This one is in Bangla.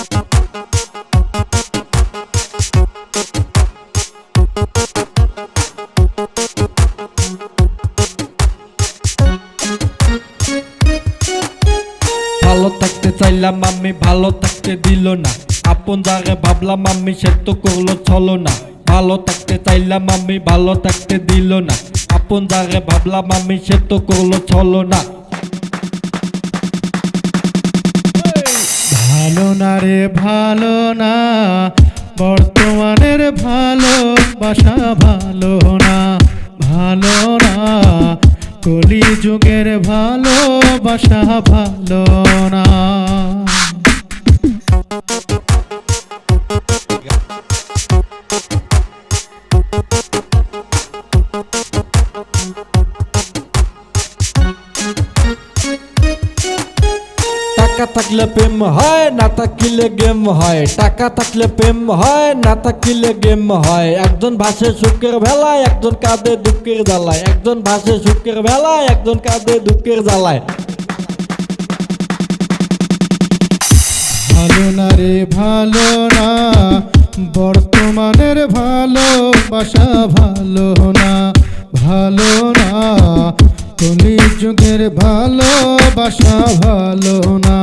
ভালো থাকতে চাইলাম আমি ভালো থাকতে দিল না। আপন যারে ভাবলাম আমি সে তো করল চলো না। ভালো থাকতে চাইলাম আমি ভালো থাকতে দিল না। আপন যারে ভাবলাম আমি সে তো করল চলো না। ভালো না রে ভালো না, বর্তমানের ভালো বাসা ভালো না ভালো না কলি যুগের ভালো বাসা ভালো না। টাকা থাকলে প্রেম হয়, না থাকিলে গেম হয়। টাকা থাকলে প্রেম হয়, না থাকিলে গেম হয়। একজন ভাসে সুখের বেলায়, একজন কাঁদে দুঃখের জ্বালায়। একজন ভাসে সুখের বেলায়, একজন কাঁদে দুঃখের জ্বালায়। ভালো না রে, ভালো না। বর্তমানের ভালোবাসা ভালো না ভালো না। কলি যুগের ভালোবাসা ভালো না।